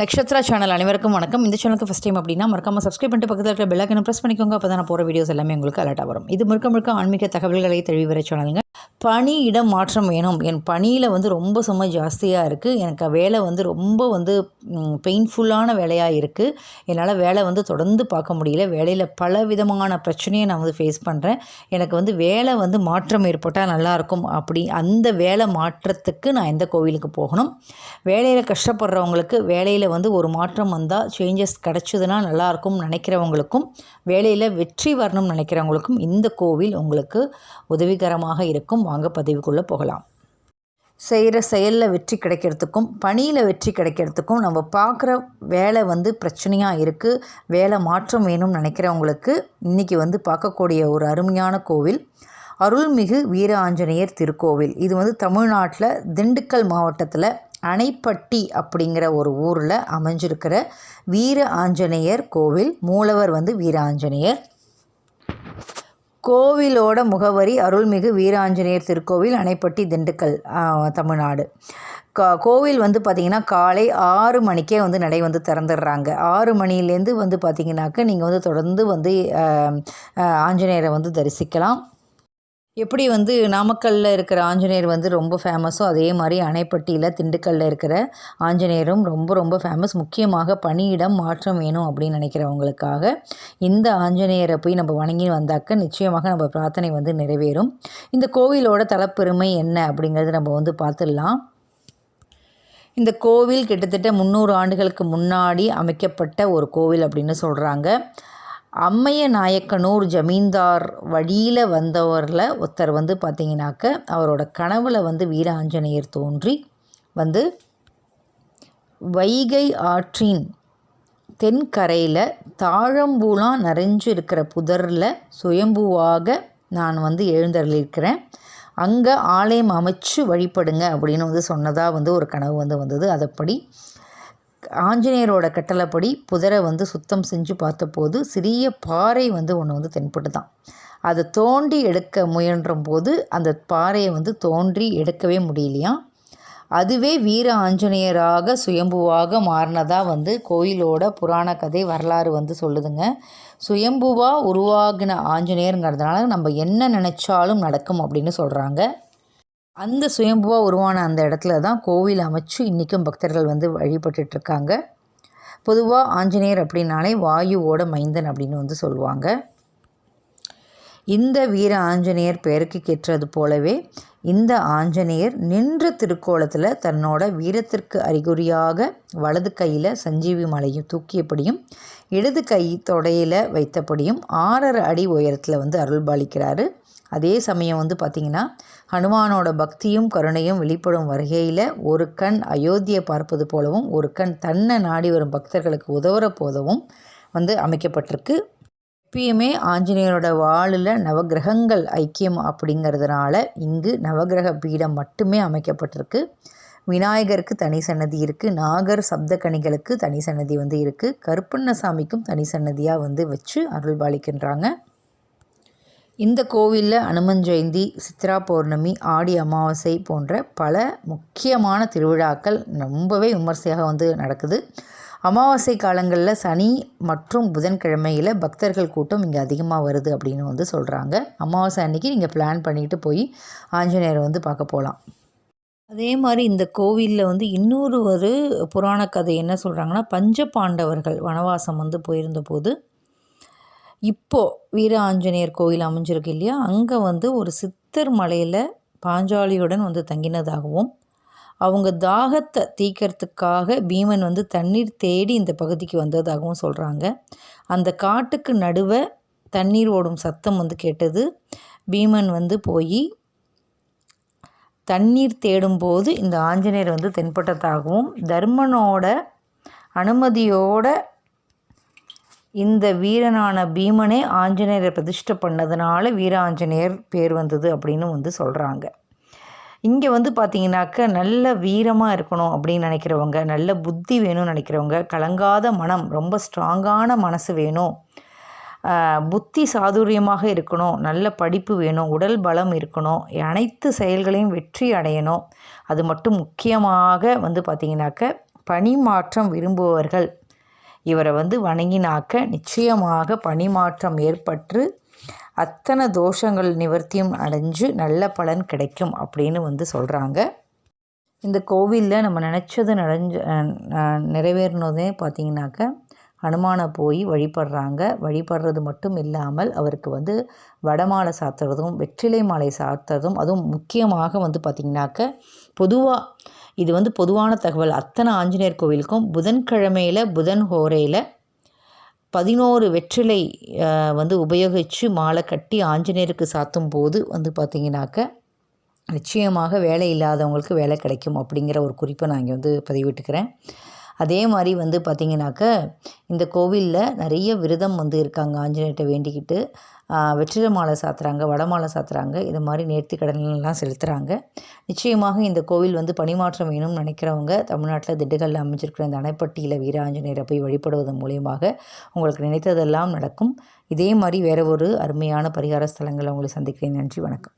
Nakshatra channel அனைவருக்கும் வணக்கம். இந்த சேனலுக்கு ஃபஸ்ட் டைம் அப்படின்னா மறக்காம சப்ஸ்கிரைப் பண்ணிட்டு பக்கத்தில் இருக்கிற பெல்லாக்கனை ப்ரெஸ் பண்ணிக்கோங்க. அப்போ தான் நான் போகிற வீடியோஸ் எல்லாமே உங்களுக்கு அலர்ட்டாக வரும். இது முழுக்க முழுக்க ஆன்மீக தகவல்களை தெளிவு வர சேனலுங்க பணி இடம் மாற்றம் வேணும். என் பணியில் வந்து ரொம்ப சுமை ஜாஸ்தியாக இருக்குது எனக்கு வேலை வந்து ரொம்ப வந்து பெயின்ஃபுல்லான வேலையாக இருக்குது என்னால் வேலை வந்து தொடர்ந்து பார்க்க முடியல. வேலையில் பல விதமான பிரச்சனையை நான் வந்து ஃபேஸ் பண்ணுறேன் எனக்கு வந்து வேலை வந்து மாற்றம் ஏற்பட்டால் நல்லாயிருக்கும் அப்படி அந்த வேலை மாற்றத்துக்கு நான் எந்த கோவிலுக்கு போகணும்? வேலையில் கஷ்டப்படுறவங்களுக்கு வேலையில் வந்து ஒரு மாற்றம் வந்தால் சேஞ்சஸ் கிடச்சதுன்னா நல்லாயிருக்கும் நினைக்கிறவங்களுக்கும் வேலையில் வெற்றி வரணும்னு நினைக்கிறவங்களுக்கும் இந்த கோவில் உங்களுக்கு உதவிகரமாக இருக்கும். வாங்க பதிவுக்குள்ளே போகலாம். செய்கிற செயலில் வெற்றி கிடைக்கிறதுக்கும் பணியில் வெற்றி கிடைக்கிறதுக்கும் நம்ம பார்க்குற வேலை வந்து பிரச்சனையாக இருக்குது வேலை மாற்றம் வேணும்னு நினைக்கிறவங்களுக்கு இன்றைக்கி வந்து பார்க்கக்கூடிய ஒரு அருமையான கோவில் அருள்மிகு வீர ஆஞ்சநேயர் திருக்கோவில். இது வந்து தமிழ்நாட்டில் திண்டுக்கல் மாவட்டத்தில் அணைப்பட்டி அப்படிங்கிற ஒரு ஊரில் அமைஞ்சிருக்கிற வீர ஆஞ்சநேயர் கோவில். மூலவர் வந்து வீர ஆஞ்சநேயர். கோவிலோட முகவரி அருள்மிகு வீராஞ்சநேயர் திருக்கோவில் அணைப்பட்டி திண்டுக்கல் தமிழ்நாடு. கா கோவில் வந்து பார்த்திங்கன்னா காலை ஆறு மணிக்கே வந்து நடை வந்து திறந்துடுறாங்க. ஆறு மணிலேருந்து வந்து பார்த்திங்கனாக்க நீங்கள் வந்து தொடர்ந்து வந்து ஆஞ்சநேயரை வந்து தரிசிக்கலாம். எப்படி வந்து நாமக்கல்லில் இருக்கிற ஆஞ்சநேயர் வந்து ரொம்ப ஃபேமஸோ அதே மாதிரி அணைப்பட்டியில் திண்டுக்கல்லில் இருக்கிற ஆஞ்சநேயரும் ரொம்ப ரொம்ப ஃபேமஸ் முக்கியமாக பணியிடம் மாற்றம் வேணும் அப்படின்னு நினைக்கிறவங்களுக்காக இந்த ஆஞ்சநேயரை போய் நம்ம வணங்கி வந்தாக்க நிச்சயமாக நம்ம பிரார்த்தனை வந்து நிறைவேறும். இந்த கோவிலோட தலப்பெருமை என்ன அப்படிங்கிறது நம்ம வந்து பார்த்துடலாம். இந்த கோவில் கிட்டத்தட்ட முந்நூறு ஆண்டுகளுக்கு முன்னாடி அமைக்கப்பட்ட ஒரு கோவில் அப்படின்னு சொல்கிறாங்க அம்மைய நாயக்கனூர் ஜமீன்தார் வழியில் வந்தவரில் ஒருத்தர் வந்து பார்த்தீங்கன்னாக்க அவரோட கனவுல வந்து வீர ஆஞ்சநேயர் தோன்றி வந்து வைகை ஆற்றின் தென்கரையில் தாழம்பூலாம் நிறைஞ்சு இருக்கிற புதரில் சுயம்புவாக நான் வந்து எழுந்தருளிருக்கிறேன் அங்கே ஆலயம் அமைச்சு வழிபடுங்க அப்படின்னு வந்து சொன்னதாக வந்து ஒரு கனவு வந்து வந்தது. அதப்படி ஆஞ்சநேயரோட கட்டளைப்படி புதரை வந்து சுத்தம் செஞ்சு பார்த்தபோது சிறிய பாறை வந்து ஒன்று வந்து தென்பட்டுதான். அதை தோண்டி எடுக்க முயன்ற போது அந்த பாறையை வந்து தோன்றி எடுக்கவே முடியலையாம் அதுவே வீர ஆஞ்சநேயராக சுயம்புவாக மாறினதாக வந்து கோயிலோட புராண கதை வரலாறு வந்து சொல்லுதுங்க. சுயம்புவா உருவாகின ஆஞ்சநேயருங்கிறதுனால நம்ம என்ன நினச்சாலும் நடக்கும் அப்படின்னு சொல்கிறாங்க அந்த சுயம்புவாக உருவான அந்த இடத்துல தான் கோவில் அமைச்சு இன்றைக்கும் பக்தர்கள் வந்து வழிபட்டுட்ருக்காங்க. பொதுவாக ஆஞ்சநேயர் அப்படின்னாலே வாயுவோட மைந்தன் அப்படின்னு வந்து சொல்லுவாங்க. இந்த வீர ஆஞ்சநேயர் பெயருக்கு கேட்டது போலவே இந்த ஆஞ்சநேயர் நின்ற திருக்கோலத்தில் தன்னோட வீரத்திற்கு அறிகுறியாக வலது கையில் சஞ்சீவி மலையும் தூக்கியபடியும் இடது கை தொடையில் வைத்தபடியும் ஆறரை அடி உயரத்தில் வந்து அருள்பாலிக்கிறாரு. அதே சமயம் வந்து பார்த்திங்கன்னா ஹனுமானோட பக்தியும் கருணையும் வெளிப்படும் வருகையில் ஒரு கண் அயோத்தியை பார்ப்பது போலவும் ஒரு கண் தன்னை நாடி வரும் பக்தர்களுக்கு உதவுற போதவும் வந்து அமைக்கப்பட்டிருக்கு. எப்பயுமே ஆஞ்சநேயரோட வாழில் நவக்கிரகங்கள் ஐக்கியம் அப்படிங்கிறதுனால இங்கு நவக்கிரக பீடம் மட்டுமே அமைக்கப்பட்டிருக்கு. விநாயகருக்கு தனி சன்னதி இருக்குது நாகர் சப்தகணிகளுக்கு தனி சன்னதி வந்து இருக்குது கருப்பண்ணசாமிக்கும் தனி சன்னதியாக வந்து வச்சு அருள்பாலிக்கின்றாங்க. இந்த கோவிலில் அனுமன் ஜெயந்தி சித்ரா பௌர்ணமி ஆடி அமாவாசை போன்ற பல முக்கியமான திருவிழாக்கள் ரொம்பவே விமர்சையாக வந்து நடக்குது. அமாவாசை காலங்களில் சனி மற்றும் புதன்கிழமையில் பக்தர்கள் கூட்டம் இங்கே அதிகமாக வருது அப்படின்னு வந்து சொல்கிறாங்க அமாவாசை அன்னைக்கு நீங்கள் பிளான் பண்ணிட்டு போய் ஆஞ்சநேயரை வந்து பார்க்க போகலாம் அதே மாதிரி இந்த கோவிலில் வந்து இன்னொரு ஒரு புராண கதை என்ன சொல்கிறாங்கன்னா பஞ்ச பாண்டவர்கள் வனவாசம் வந்து போயிருந்த போது இப்போது வீர ஆஞ்சநேயர் கோயில் அமைஞ்சிருக்கு இல்லையா? அங்கே வந்து ஒரு சித்தர் மலையில் பாஞ்சாலியுடன் வந்து தங்கினதாகவும் அவங்க தாகத்தை தீக்கிறதுக்காக பீமன் வந்து தண்ணீர் தேடி இந்த பகுதிக்கு வந்ததாகவும் சொல்கிறாங்க அந்த காட்டுக்கு நடுவே தண்ணீர் ஓடும் சத்தம் வந்து கேட்டது. பீமன் வந்து போய் தண்ணீர் தேடும்போது இந்த ஆஞ்சநேயர் வந்து தென்பட்டதாகவும் தர்மனோட அனுமதியோட இந்த வீரனான பீமனே ஆஞ்சநேயரை பிரதிஷ்டை பண்ணதுனால வீர ஆஞ்சநேயர் பேர் வந்தது அப்படின்னு வந்து சொல்கிறாங்க இங்கே வந்து பார்த்தீங்கன்னாக்க நல்ல வீரமாக இருக்கணும் அப்படின்னு நினைக்கிறவங்க நல்ல புத்தி வேணும்னு நினைக்கிறவங்க கலங்காத மனம் ரொம்ப ஸ்ட்ராங்கான மனசு வேணும் புத்தி சாதுரியமாக இருக்கணும் நல்ல படிப்பு வேணும் உடல் பலம் இருக்கணும் அனைத்து செயல்களையும் வெற்றி அடையணும். அது மட்டும் முக்கியமாக வந்து பார்த்திங்கனாக்க பணி மாற்றம் விரும்புபவர்கள் இவரை வந்து வணங்கினாக்க நிச்சயமாக பணிமாற்றம் ஏற்பட்டு அத்தனை தோஷங்கள் நிவர்த்தியும் அடைஞ்சு நல்ல பலன் கிடைக்கும் அப்படின்னு வந்து சொல்கிறாங்க இந்த கோவிலில் நம்ம நினச்சது நடஞ்ச நிறைவேறினதே பார்த்திங்கனாக்க ஹனுமானை போய் வழிபடுறாங்க. வழிபடுறது மட்டும் இல்லாமல் அவருக்கு வந்து வடமாலை சாத்துறதும் வெற்றிலை மாலை சாத்துறதும் அதுவும் முக்கியமாக வந்து பார்த்திங்கனாக்க பொதுவாக இது வந்து பொதுவான தகவல். அத்தனை ஆஞ்சநேயர் கோவிலுக்கும் புதன்கிழமையில் புதன் ஹோரையில் பதினோரு வெற்றிலை வந்து உபயோகித்து மாலை கட்டி ஆஞ்சநேயருக்கு சாத்தும் போது வந்து பார்த்திங்கனாக்க நிச்சயமாக வேலை இல்லாதவங்களுக்கு வேலை கிடைக்கும் அப்படிங்கிற ஒரு குறிப்பை நான் இங்கே வந்து பதிவிட்டுக்கிறேன். அதே மாதிரி வந்து பார்த்திங்கனாக்க இந்த கோவிலில் நிறைய விரதம் வந்து இருக்காங்க. ஆஞ்சநேயர்கிட்ட வேண்டிக்கிட்டு வெற்றில மாலை சாத்துறாங்க வட மாலை சாத்துறாங்க. இது மாதிரி நேர்த்தி கடன்லாம் செலுத்துகிறாங்க நிச்சயமாக இந்த கோவில் வந்து பணிமாற்றம் வேணும்னு நினைக்கிறவங்க தமிழ்நாட்டில் திண்டுக்கல்லில் அமைஞ்சிருக்கிற இந்த அணைப்பட்டியில் வீராஞ்சநேயரை போய் வழிபடுவதன் மூலியமாக உங்களுக்கு நினைத்ததெல்லாம் நடக்கும். இதே மாதிரி வேறு ஒரு அருமையான பரிகார ஸ்தலங்களை உங்களை சந்திக்கிறேன். நன்றி வணக்கம்.